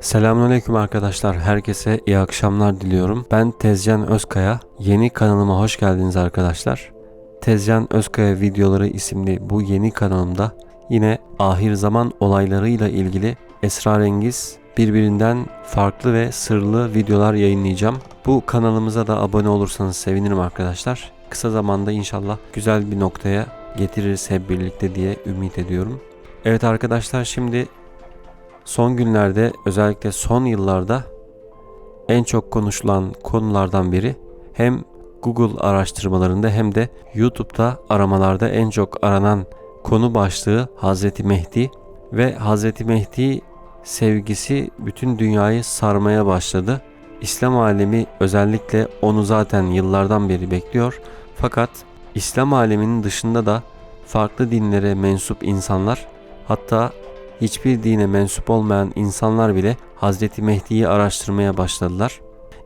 Selamünaleyküm arkadaşlar. Herkese iyi akşamlar diliyorum. Ben Tezcan Özkaya. Yeni kanalıma hoş geldiniz arkadaşlar. Tezcan Özkaya videoları isimli bu yeni kanalımda yine ahir zaman olaylarıyla ilgili esrarengiz birbirinden farklı ve sırlı videolar yayınlayacağım. Bu kanalımıza da abone olursanız sevinirim arkadaşlar. Kısa zamanda inşallah güzel bir noktaya getiririz hep birlikte diye ümit ediyorum. Evet arkadaşlar şimdi Son günlerde özellikle son yıllarda en çok konuşulan konulardan biri hem Google araştırmalarında hem de YouTube'da aramalarda en çok aranan konu başlığı Hazreti Mehdi ve Hazreti Mehdi sevgisi bütün dünyayı sarmaya başladı. İslam alemi özellikle onu zaten yıllardan beri bekliyor. Fakat İslam aleminin dışında da farklı dinlere mensup insanlar hatta hiçbir dine mensup olmayan insanlar bile Hazreti Mehdi'yi araştırmaya başladılar.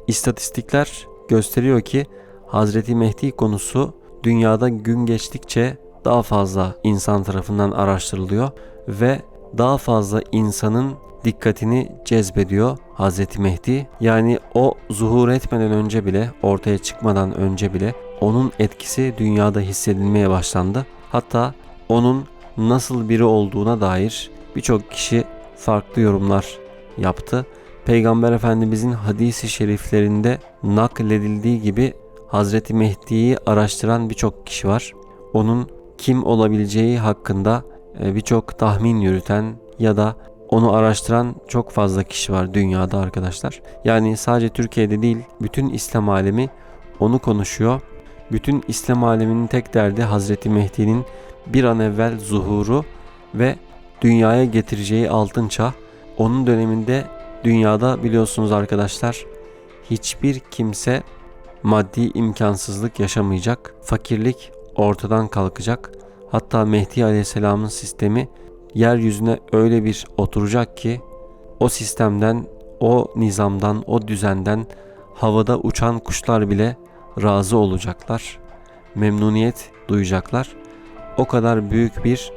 İstatistikler gösteriyor ki Hazreti Mehdi konusu dünyada gün geçtikçe daha fazla insan tarafından araştırılıyor ve daha fazla insanın dikkatini cezbediyor Hazreti Mehdi. Yani o zuhur etmeden önce bile, ortaya çıkmadan önce bile onun etkisi dünyada hissedilmeye başlandı. Hatta onun nasıl biri olduğuna dair birçok kişi farklı yorumlar yaptı. Peygamber Efendimizin hadisi şeriflerinde nakledildiği gibi Hazreti Mehdi'yi araştıran birçok kişi var. Onun kim olabileceği hakkında e, birçok tahmin yürüten ya da onu araştıran çok fazla kişi var dünyada arkadaşlar. Yani sadece Türkiye'de değil bütün İslam alemi onu konuşuyor. Bütün İslam aleminin tek derdi Hazreti Mehdi'nin bir an evvel zuhuru ve dünyaya getireceği altın çağ. Onun döneminde dünyada biliyorsunuz arkadaşlar hiçbir kimse maddi imkansızlık yaşamayacak. Fakirlik ortadan kalkacak. Hatta Mehdi Aleyhisselam'ın sistemi yeryüzüne öyle bir oturacak ki o sistemden, o nizamdan, o düzenden havada uçan kuşlar bile razı olacaklar. Memnuniyet duyacaklar. O kadar büyük bir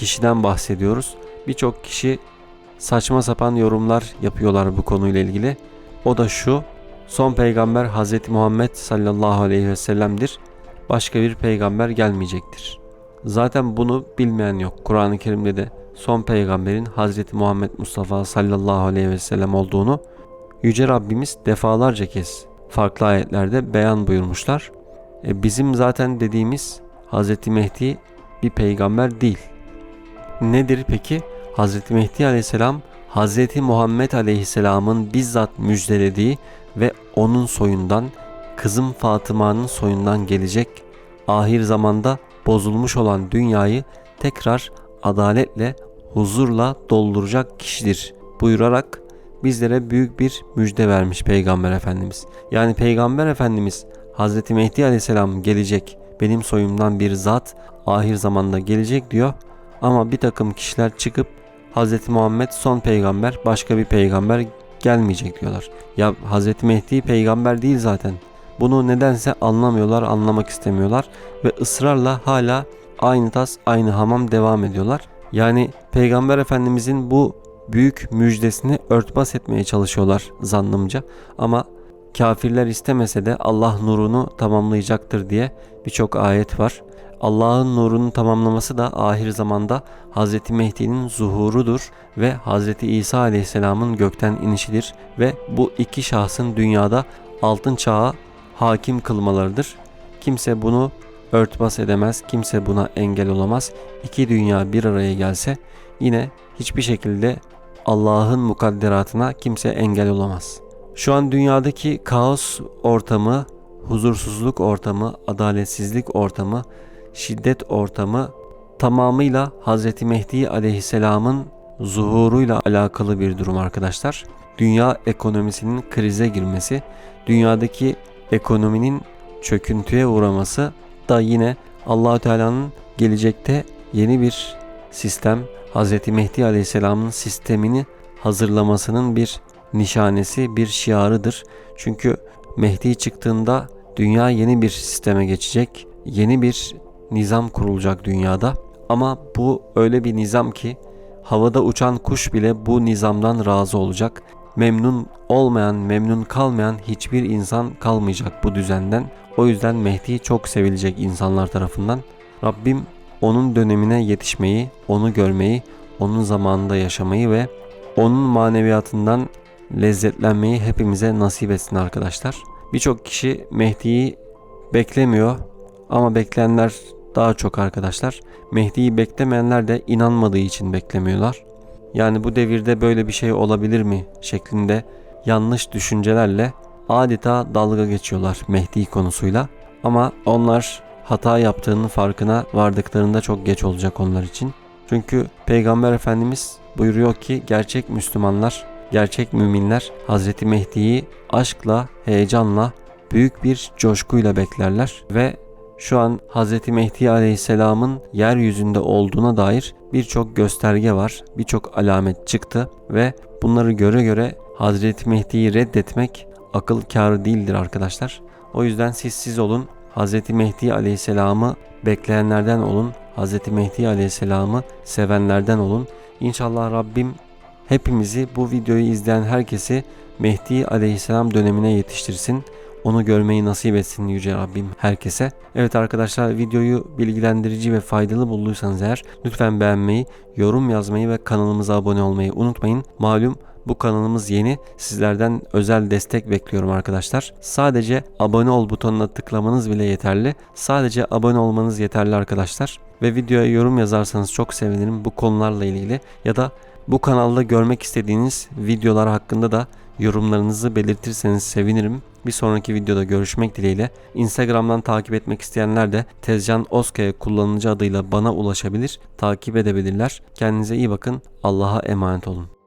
kişiden bahsediyoruz. Birçok kişi saçma sapan yorumlar yapıyorlar bu konuyla ilgili. O da şu. Son peygamber Hz. Muhammed sallallahu aleyhi ve sellem'dir. Başka bir peygamber gelmeyecektir. Zaten bunu bilmeyen yok. Kur'an-ı Kerim'de de son peygamberin Hz. Muhammed Mustafa sallallahu aleyhi ve sellem olduğunu Yüce Rabbimiz defalarca kez farklı ayetlerde beyan buyurmuşlar. E bizim zaten dediğimiz Hz. Mehdi bir peygamber değil. Nedir peki? Hz. Mehdi aleyhisselam Hz. Muhammed aleyhisselamın bizzat müjdelediği ve onun soyundan kızım Fatıma'nın soyundan gelecek ahir zamanda bozulmuş olan dünyayı tekrar adaletle, huzurla dolduracak kişidir buyurarak bizlere büyük bir müjde vermiş Peygamber Efendimiz. Yani Peygamber Efendimiz Hz. Mehdi Aleyhisselam gelecek, benim soyumdan bir zat ahir zamanda gelecek diyor ama bir takım kişiler çıkıp Hz. Muhammed son peygamber başka bir peygamber gelmeyecek diyorlar. Ya Hz. Mehdi peygamber değil zaten. Bunu nedense anlamıyorlar, anlamak istemiyorlar ve ısrarla hala aynı tas, aynı hamam devam ediyorlar. Yani Peygamber Efendimizin bu büyük müjdesini örtbas etmeye çalışıyorlar zannımca. Ama kafirler istemese de Allah nurunu tamamlayacaktır diye birçok ayet var. Allah'ın nurunu tamamlaması da ahir zamanda Hz. Mehdi'nin zuhurudur ve Hz. İsa aleyhisselamın gökten inişidir ve bu iki şahsın dünyada altın çağa hakim kılmalarıdır. Kimse bunu örtbas edemez, kimse buna engel olamaz. İki dünya bir araya gelse yine hiçbir şekilde Allah'ın mukadderatına kimse engel olamaz. Şu an dünyadaki kaos ortamı, huzursuzluk ortamı, adaletsizlik ortamı şiddet ortamı tamamıyla Hz. Mehdi aleyhisselamın zuhuruyla alakalı bir durum arkadaşlar. Dünya ekonomisinin krize girmesi, dünyadaki ekonominin çöküntüye uğraması da yine allah Teala'nın gelecekte yeni bir sistem, Hz. Mehdi Aleyhisselam'ın sistemini hazırlamasının bir nişanesi, bir şiarıdır. Çünkü Mehdi çıktığında dünya yeni bir sisteme geçecek, yeni bir nizam kurulacak dünyada. Ama bu öyle bir nizam ki havada uçan kuş bile bu nizamdan razı olacak. memnun olmayan, memnun kalmayan hiçbir insan kalmayacak bu düzenden. O yüzden Mehdi çok sevilecek insanlar tarafından. Rabbim onun dönemine yetişmeyi, onu görmeyi, onun zamanında yaşamayı ve onun maneviyatından lezzetlenmeyi hepimize nasip etsin arkadaşlar. Birçok kişi Mehdi'yi beklemiyor ama bekleyenler daha çok arkadaşlar. Mehdi'yi beklemeyenler de inanmadığı için beklemiyorlar. Yani bu devirde böyle bir şey olabilir mi şeklinde yanlış düşüncelerle adeta dalga geçiyorlar Mehdi konusuyla. Ama onlar hata yaptığının farkına vardıklarında çok geç olacak onlar için. Çünkü Peygamber Efendimiz buyuruyor ki gerçek Müslümanlar, gerçek müminler Hazreti Mehdi'yi aşkla, heyecanla, büyük bir coşkuyla beklerler ve şu an Hz. Mehdi Aleyhisselam'ın yeryüzünde olduğuna dair birçok gösterge var, birçok alamet çıktı ve bunları göre göre Hz. Mehdi'yi reddetmek akıl kârı değildir arkadaşlar. O yüzden siz siz olun, Hz. Mehdi Aleyhisselam'ı bekleyenlerden olun, Hz. Mehdi Aleyhisselam'ı sevenlerden olun. İnşallah Rabbim hepimizi bu videoyu izleyen herkesi Mehdi Aleyhisselam dönemine yetiştirsin. Onu görmeyi nasip etsin Yüce Rabbim herkese. Evet arkadaşlar videoyu bilgilendirici ve faydalı bulduysanız eğer lütfen beğenmeyi, yorum yazmayı ve kanalımıza abone olmayı unutmayın. Malum bu kanalımız yeni. Sizlerden özel destek bekliyorum arkadaşlar. Sadece abone ol butonuna tıklamanız bile yeterli. Sadece abone olmanız yeterli arkadaşlar. Ve videoya yorum yazarsanız çok sevinirim bu konularla ilgili ya da bu kanalda görmek istediğiniz videolar hakkında da yorumlarınızı belirtirseniz sevinirim. Bir sonraki videoda görüşmek dileğiyle. Instagram'dan takip etmek isteyenler de Tezcan Oskaya kullanıcı adıyla bana ulaşabilir, takip edebilirler. Kendinize iyi bakın. Allah'a emanet olun.